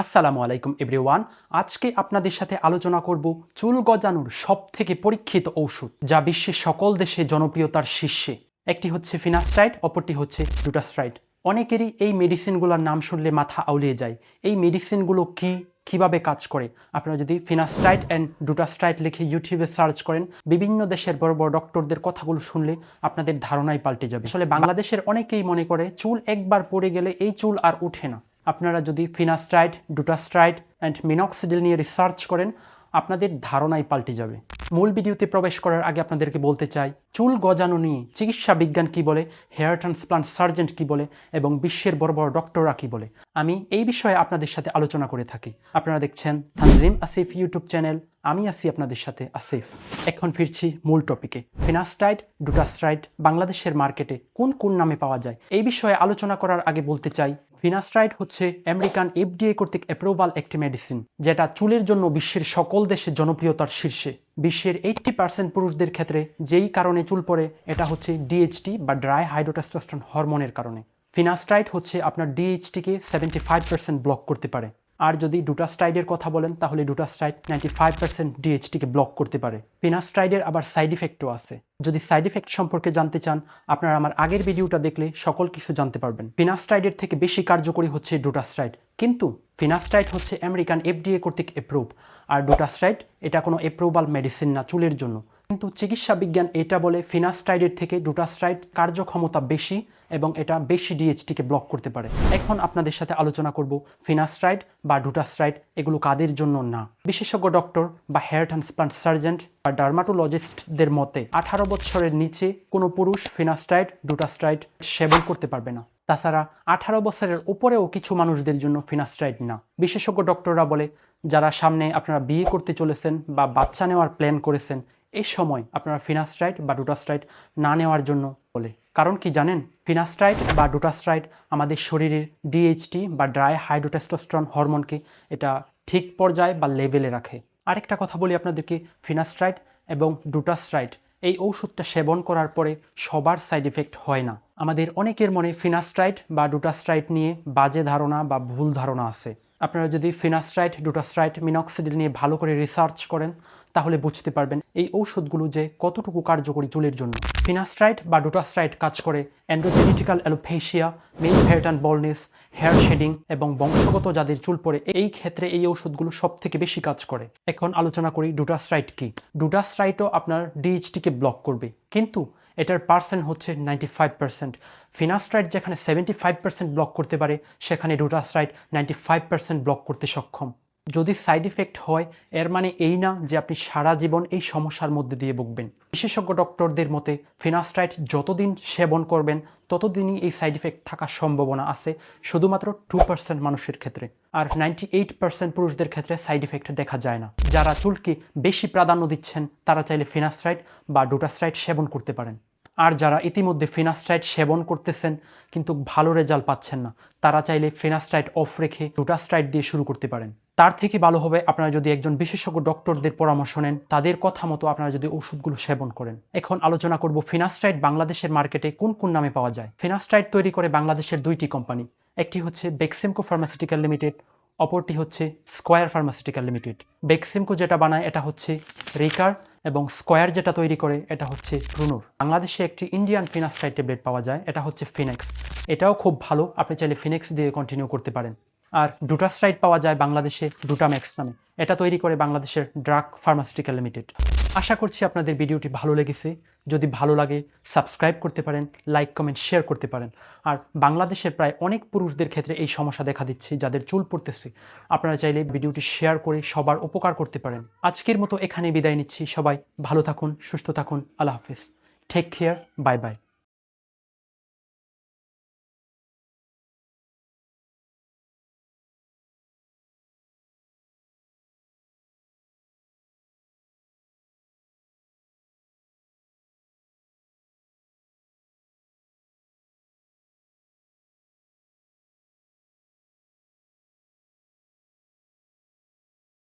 আসসালামু আলাইকুম এভরিওয়ান। আজকে আপনাদের সাথে আলোচনা করব চুল গজানোর সব থেকে পরীক্ষিত ঔষধ, যা বিশ্বের সকল দেশে জনপ্রিয়তার শীর্ষে। একটি হচ্ছে ফিনাস্ট্রাইড অপরটি হচ্ছে ডুটাস্ট্রাইড অনেকেরই এই মেডিসিনগুলোর নাম শুনলে মাথা আউলিয়ে যায়। এই মেডিসিনগুলো কি, কীভাবে কাজ করে? আপনারা যদি ফিনাস্ট্রাইড অ্যান্ড ডুটাস্ট্রাইড লিখে ইউটিউবে সার্চ করেন, বিভিন্ন দেশের বড় বড় ডক্টরদের কথাগুলো শুনলে আপনাদের ধারণাই পাল্টে যাবে। আসলে বাংলাদেশের অনেকেই মনে করে চুল একবার পড়ে গেলে এই চুল আর উঠে না। আপনারা যদি ফিনাস্ট্রাইড ডুটাস্ট্রাইড অ্যান্ড মিনক্সিডিল নিয়ে রিসার্চ করেন, আপনাদের ধারণাই পাল্টে যাবে। মূল ভিডিওতে প্রবেশ করার আগে আপনাদেরকে বলতে চাই, চুল গজানো নিয়ে চিকিৎসা বিজ্ঞান কি বলে হেয়ার ট্রান্সপ্লান্ট সার্জেন্ট কি বলে এবং বিশ্বের বড় বড় ডক্টররা কি বলে? আমি এই বিষয়ে আপনাদের সাথে আলোচনা করে থাকি। আপনারা দেখছেন তানজিম আসিফ ইউটিউব চ্যানেল আমি আছি আপনাদের সাথে আসিফ এখন ফিরছি মূল টপিকে ফিনাস্টাইড ডুটাস্ট্রাইড বাংলাদেশের মার্কেটে কোন কোন নামে পাওয়া যায়? এই বিষয়ে আলোচনা করার আগে বলতে চাই ফিনাস্ট্রাইড হচ্ছে আমেরিকান এফডিএ কর্তৃক অ্যাপ্রুভাল একটি মেডিসিন যেটা চুলের জন্য বিশ্বের সকল দেশে জনপ্রিয়তার শীর্ষে। বিশ্বের এইটটি পার্সেন্ট পুরুষদের ক্ষেত্রে যেই কারণে চুল পড়ে, এটা হচ্ছে ডিএইচটি বা ড্রাই হাইড্রোটেস্টোস্টন হরমোনের কারণে। ফিনাস্ট্রাইড হচ্ছে আপনার ডিএইচটিকে সেভেন্টি ফাইভ পার্সেন্ট ব্লক করতে পারে। আর যদি ডুটাস্ট্রাইডের কথা বলেন, তাহলে ডুটাস্ট্রাইড নাইনটি ফাইভ পার্সেন্ট ডিএইচটিকে ব্লক করতে পারে। ফিনাস্ট্রাইডের আবার সাইড ইফেক্টও আছে। যদি সাইড ইফেক্ট সম্পর্কে জানতে চান, আপনারা আমার আগের ভিডিওটা দেখলে সকল কিছু জানতে পারবেন। ফিনাস্ট্রাইডের থেকে বেশি কার্যকরী হচ্ছে ডুটাস্ট্রাইড কিন্তু ফিনাস্ট্রাইড হচ্ছে আমেরিকান এফডিএ কর্তৃক অ্যাপ্রুভ আর ডুটাস্ট্রাইড এটা কোনো অ্যাপ্রুভাল মেডিসিন না, চুলের জন্য। কিন্তু চিকিৎসা বিজ্ঞান এটা বলে ফিনাস্ট্রাইডের থেকে ডুটাস্ট্রাইড কার্যক্ষমতা বেশি এবং এটা বেশি ডিএইচটিকে ব্লক করতে পারে। এখন আপনাদের সাথে আলোচনা করব ফিনাস্ট্রাইড বা ডুটাস্ট্রাইড এগুলো কাদের জন্য না। বিশেষজ্ঞ ডক্টর বা হেয়ার ট্রান্সপ্লান্ট সার্জেন্ট বা ডার্মাটোলজিস্টদের মতে আঠারো বছরের নিচে কোনো পুরুষ ফিনাস্ট্রাইড ডুটাস্ট্রাইড সেবন করতে পারবে না। তাছাড়া আঠারো বছরের উপরেও কিছু মানুষদের জন্য ফিনাস্ট্রাইড না। বিশেষজ্ঞ ডক্টররা বলে, যারা সামনে আপনারা বিয়ে করতে চলেছেন বা বাচ্চা নেওয়ার প্ল্যান করেছেন এই সময় আপনারা ফিনাস্ট্রাইড বা ডুটাস্ট্রাইড না নেওয়ার জন্য বলে। কারণ কি জানেন? ফিনাস্ট্রাইড বা ডুটাস্ট্রাইড আমাদের শরীরের ডিএইচটি বা ড্রাই হাইড্রোটেস্টোস্টেরন হরমোনকে এটা ঠিক পর্যায়ে বা লেভেলে রাখে। আরেকটা কথা বলি আপনাদেরকে ফিনাস্ট্রাইড এবং ডুটাস্ট্রাইড এই ওষুধটা সেবন করার পরে সবার সাইড এফেক্ট হয় না। আমাদের অনেকের মনে ফিনাস্ট্রাইড বা ডুটাস্ট্রাইড নিয়ে বাজে ধারণা বা ভুল ধারণা আছে। আপনারা যদি ফিনাস্ট্রাইড ডুটাস্ট্রাইড মিনক্সিডিল নিয়ে ভালো করে রিসার্চ করেন তাহলে বুঝতে পারবেন এই ঔষধগুলো যে কতটুকু কার্যকরী চুলের জন্য। ফিনাস্ট্রাইড বা ডুটাস্ট্রাইড কাজ করে অ্যান্ড্রোজেনেটিক্যাল অ্যালোপেশিয়া মেল হেয়ারটান বলনেস, হেয়ার শেডিং এবং বংশগত যাদের চুল পড়ে, এই ক্ষেত্রে এই ওষুধগুলো সব থেকে বেশি কাজ করে। এখন আলোচনা করি ডুটাস্ট্রাইড কি। ডুটাস্ট্রাইডও আপনার ডিএইচটিকে ব্লক করবে। কিন্তু এটার পার্সেন্ট হচ্ছে নাইনটি ফাইভ পার্সেন্ট ফিনাস্ট্রাইড যেখানে সেভেন্টি ফাইভ পার্সেন্ট ব্লক করতে পারে, সেখানে dutasteride ninety five percent block করতে সক্ষম। যদি সাইড ইফেক্ট হয়, এর মানে এই না যে আপনি সারা জীবন এই সমস্যার মধ্যে দিয়ে ভুগবেন। বিশেষজ্ঞ ডক্টরদের মতে ফিনাস্ট্রাইড যতদিন সেবন করবেন, ততদিনই এই সাইড ইফেক্ট থাকার সম্ভাবনা আছে, শুধুমাত্র টু পার্সেন্ট মানুষের ক্ষেত্রে। আর নাইনটি এইট পার্সেন্ট পুরুষদের ক্ষেত্রে সাইড ইফেক্ট দেখা যায় না। যারা চুলকে বেশি প্রাধান্য দিচ্ছেন, তারা চাইলে ফিনাস্ট্রাইড বা ডুটাস্ট্রাইড সেবন করতে পারেন। আর যারা ইতিমধ্যে ফিনাস্ট্রাইড সেবন করতেছেন, কিন্তু ভালো রেজাল্ট পাচ্ছেন না, তারা চাইলে ফিনাস্ট্রাইড অফ রেখে ডুটাস্ট্রাইড দিয়ে শুরু করতে পারেন। তার থেকে ভালো হবে আপনারা যদি একজন বিশেষজ্ঞ ডক্টরদের পরামর্শ নেন, তাদের কথা মতো আপনারা যদি ওষুধগুলো সেবন করেন। এখন আলোচনা করব ফিনাস্ট্রাইড বাংলাদেশের মার্কেটে কোন কোন নামে পাওয়া যায়। ফিনাস্ট্রাইড তৈরি করে বাংলাদেশের দুইটি কোম্পানি, একটি হচ্ছে বেক্সিমকো ফার্মাসিউটিক্যাল লিমিটেড অপরটি হচ্ছে স্কোয়ার ফার্মাসিউটিক্যাল লিমিটেড বেক্সিমকো যেটা বানায়, এটা হচ্ছে রিকার এবং স্কোয়ার যেটা তৈরি করে, এটা হচ্ছে ট্রুনুর বাংলাদেশে একটি ইন্ডিয়ান ফিনাস্টাইড ট্যাবলেট পাওয়া যায়, এটা হচ্ছে ফিনেক্স এটাও খুব ভালো, আপনি চাইলে ফিনেক্স দিয়ে কন্টিনিউ করতে পারেন। আর ডুটাস্ট্রাইড পাওয়া যায় বাংলাদেশে ডুটাম্যাক্স নামে। এটা তৈরি করে বাংলাদেশের ড্রাগ ফার্মাসিউটিক্যাল লিমিটেড। আশা করছি আপনাদের ভিডিওটি ভালো লেগেছে। যদি ভালো লাগে, সাবস্ক্রাইব করতে পারেন, লাইক, কমেন্ট, শেয়ার করতে পারেন। আর বাংলাদেশের প্রায় অনেক পুরুষদের ক্ষেত্রে এই সমস্যা দেখা দিচ্ছে, যাদের চুল পড়তেছে। আপনারা চাইলে ভিডিওটি শেয়ার করে সবার উপকার করতে পারেন। আজকের মতো এখানে বিদায় নিচ্ছি। সবাই ভালো থাকুন, সুস্থ থাকুন। আল্লাহ হাফিজ। Take care bye bye